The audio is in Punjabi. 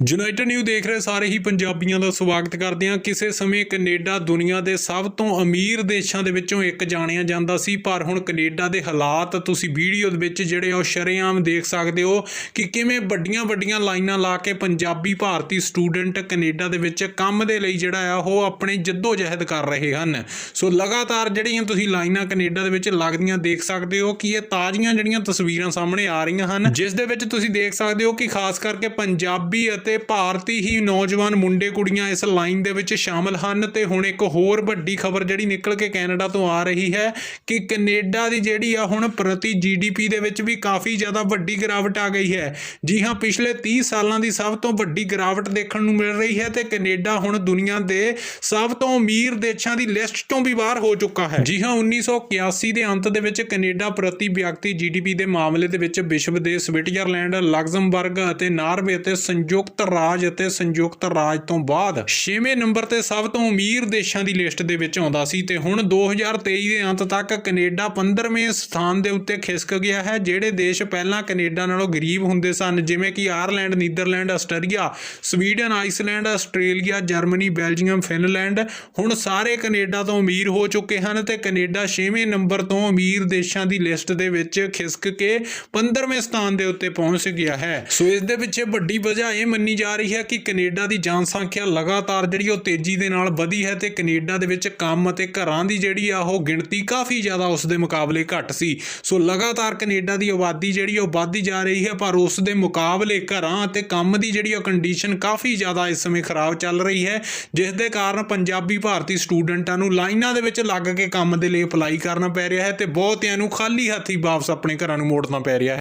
ਯੂਨਾਈਟਿਡ ਨਿਊ ਦੇਖ ਰਹੇ ਸਾਰੇ ਹੀ ਪੰਜਾਬੀਆਂ ਦਾ ਸਵਾਗਤ ਕਰਦੇ ਹਾਂ। ਕਿਸੇ ਸਮੇਂ ਕੈਨੇਡਾ ਦੁਨੀਆ ਦੇ ਸਭ ਤੋਂ ਅਮੀਰ ਦੇਸ਼ਾਂ ਦੇ ਵਿੱਚੋਂ ਇੱਕ ਜਾਣਿਆ ਜਾਂਦਾ ਸੀ, ਪਰ ਹੁਣ ਕੈਨੇਡਾ ਦੇ ਹਾਲਾਤ ਤੁਸੀਂ ਵੀਡੀਓ ਦੇ ਵਿੱਚ ਜਿਹੜੇ ਉਹ ਸ਼ਰੇਆਮ ਦੇਖ ਸਕਦੇ ਹੋ ਕਿ ਕਿਵੇਂ ਵੱਡੀਆਂ ਵੱਡੀਆਂ ਲਾਈਨਾਂ ਲਾ ਕੇ ਪੰਜਾਬੀ ਭਾਰਤੀ ਸਟੂਡੈਂਟ ਕੈਨੇਡਾ ਦੇ ਵਿੱਚ ਕੰਮ ਦੇ ਲਈ ਜਿਹੜਾ ਆ ਉਹ ਆਪਣੀ ਜਹਿਦ ਕਰ ਰਹੇ ਹਨ। ਸੋ ਲਗਾਤਾਰ ਜਿਹੜੀਆਂ ਤੁਸੀਂ ਲਾਈਨਾਂ ਕੈਨੇਡਾ ਦੇ ਵਿੱਚ ਲੱਗਦੀਆਂ ਦੇਖ ਸਕਦੇ ਹੋ ਕਿ ਇਹ ਤਾਜ਼ੀਆਂ ਜਿਹੜੀਆਂ ਤਸਵੀਰਾਂ ਸਾਹਮਣੇ ਆ ਰਹੀਆਂ ਹਨ, ਜਿਸ ਦੇ ਵਿੱਚ ਤੁਸੀਂ ਦੇਖ ਸਕਦੇ ਹੋ ਕਿ ਖਾਸ ਕਰਕੇ ਪੰਜਾਬੀ ਅਤੇ ਭਾਰਤੀ ਹੀ ਨੌਜਵਾਨ ਮੁੰਡੇ ਕੁੜੀਆਂ ਇਸ ਲਾਈਨ ਦੇ ਵਿੱਚ ਸ਼ਾਮਲ ਹਨ ਤੇ ਹੁਣ ਇੱਕ ਹੋਰ ਵੱਡੀ ਖਬਰ ਜਿਹੜੀ ਨਿਕਲ ਕੇ ਕੈਨੇਡਾ ਤੋਂ ਆ ਰਹੀ ਹੈ ਕਿ ਕੈਨੇਡਾ ਦੀ ਜਿਹੜੀ ਆ ਹੁਣ ਪ੍ਰਤੀ ਜੀਡੀਪੀ ਦੇ ਵਿੱਚ ਵੀ ਕਾਫੀ ਜ਼ਿਆਦਾ ਵੱਡੀ ਗਿਰਾਵਟ ਆ ਗਈ ਹੈ। ਜੀ ਹਾਂ, ਪਿਛਲੇ 30 ਸਾਲਾਂ ਦੀ ਸਭ ਤੋਂ ਵੱਡੀ ਗਿਰਾਵਟ ਦੇਖਣ ਨੂੰ ਮਿਲ ਰਹੀ ਹੈ ਤੇ ਕੈਨੇਡਾ ਹੁਣ ਦੁਨੀਆ ਦੇ ਸਭ ਤੋਂ ਅਮੀਰ ਦੇਸ਼ਾਂ ਦੀ ਲਿਸਟ ਤੋਂ ਵੀ ਬਾਹਰ ਹੋ ਚੁੱਕਾ ਹੈ। ਜੀ ਹਾਂ 1981 ਦੇ ਅੰਤ ਦੇ ਵਿੱਚ ਕੈਨੇਡਾ ਪ੍ਰਤੀ ਵਿਅਕਤੀ ਜੀਡੀਪੀ ਦੇ ਮਾਮਲੇ ਦੇ ਵਿੱਚ ਵਿਸ਼ਵ ਦੇ ਸਵਿਟਜ਼ਰਲੈਂਡ, ਲਗਜ਼ਮਬਰਗ ਅਤੇ ਨਾਰਵੇ ਅਤੇ ਸੰਯੁਕਤ ਰਾਜ ਅਤੇ ਸੰਯੁਕਤ ਰਾਜ ਤੋਂ ਬਾਅਦ 6ਵੇਂ ਨੰਬਰ ਤੇ ਸਭ ਤੋਂ ਅਮੀਰ ਦੇਸ਼ਾਂ ਦੀ ਲਿਸਟ ਦੇ ਵਿੱਚ ਆਉਂਦਾ ਸੀ ਤੇ ਹੁਣ 2023 ਦੇ ਅੰਤ ਤੱਕ ਕੈਨੇਡਾ 15ਵੇਂ ਸਥਾਨ ਦੇ ਉੱਤੇ ਖਿਸਕ ਗਿਆ ਹੈ, ਜਿਹੜੇ ਦੇਸ਼ ਪਹਿਲਾਂ ਕੈਨੇਡਾ ਨਾਲੋਂ ਗਰੀਬ ਹੁੰਦੇ ਸਨ, ਜਿਵੇਂ ਕਿ Ireland, Netherland Austria Sweden, Iceland, Australia, Germany, Belgium, Finland ਹੁਣ ਸਾਰੇ ਕੈਨੇਡਾ ਤੋਂ ਅਮੀਰ ਹੋ ਚੁੱਕੇ ਹਨ ਤੇ ਕੈਨੇਡਾ 6ਵੇਂ ਨੰਬਰ ਤੋਂ ਅਮੀਰ ਦੇਸ਼ਾਂ ਦੀ ਲਿਸਟ ਦੇ ਵਿੱਚ ਖਿਸਕ ਕੇ 15ਵੇਂ ਸਥਾਨ ਦੇ ਉੱਤੇ ਪਹੁੰਚ ਗਿਆ ਹੈ। ਸੋ ਇਸ ਦੇ ਪਿੱਛੇ ਵੱਡੀ ਵਜ੍ਹਾ ਇਹ ਮੰਨੀ ਜਾ ਰਹੀ ਹੈ ਕਿ ਕੈਨੇਡਾ ਦੀ ਜਨਸੰਖਿਆ ਲਗਾਤਾਰ ਜਿਹੜੀ ਉਹ ਤੇਜ਼ੀ ਦੇ ਨਾਲ ਵਧੀ ਹੈ ਤੇ ਕੈਨੇਡਾ ਦੇ ਵਿੱਚ ਕੰਮ ਅਤੇ ਘਰਾਂ ਦੀ ਜਿਹੜੀ ਆ ਉਹ ਗਿਣਤੀ ਕਾਫੀ ਜ਼ਿਆਦਾ ਉਸ ਦੇ ਮੁਕਾਬਲੇ ਘੱਟ ਸੀ। ਸੋ ਲਗਾਤਾਰ ਕੈਨੇਡਾ ਦੀ ਆਬਾਦੀ ਜਿਹੜੀ ਉਹ ਵੱਧਦੀ ਜਾ ਰਹੀ ਹੈ, ਪਰ ਉਸ ਦੇ ਮੁਕਾਬਲੇ ਘਰਾਂ ਅਤੇ ਕੰਮ ਦੀ ਜਿਹੜੀ ਉਹ ਕੰਡੀਸ਼ਨ ਕਾਫੀ ਜ਼ਿਆਦਾ ਇਸ ਸਮੇਂ ਖਰਾਬ ਚੱਲ ਰਹੀ ਹੈ, ਜਿਸ ਦੇ ਕਾਰਨ ਪੰਜਾਬੀ ਭਾਰਤੀ ਸਟੂਡੈਂਟਾਂ ਨੂੰ ਲਾਈਨਾਂ ਦੇ ਵਿੱਚ ਲੱਗ ਕੇ ਕੰਮ ਦੇ ਲਈ ਅਪਲਾਈ ਕਰਨਾ ਪੈ ਰਿਹਾ ਹੈ ਤੇ ਬਹੁਤਿਆਂ ਨੂੰ ਖਾਲੀ ਹੱਥੀ ਵਾਪਸ ਆਪਣੇ ਘਰਾਂ ਨੂੰ ਮੋੜਨਾ ਪੈ ਰਿਹਾ ਹੈ।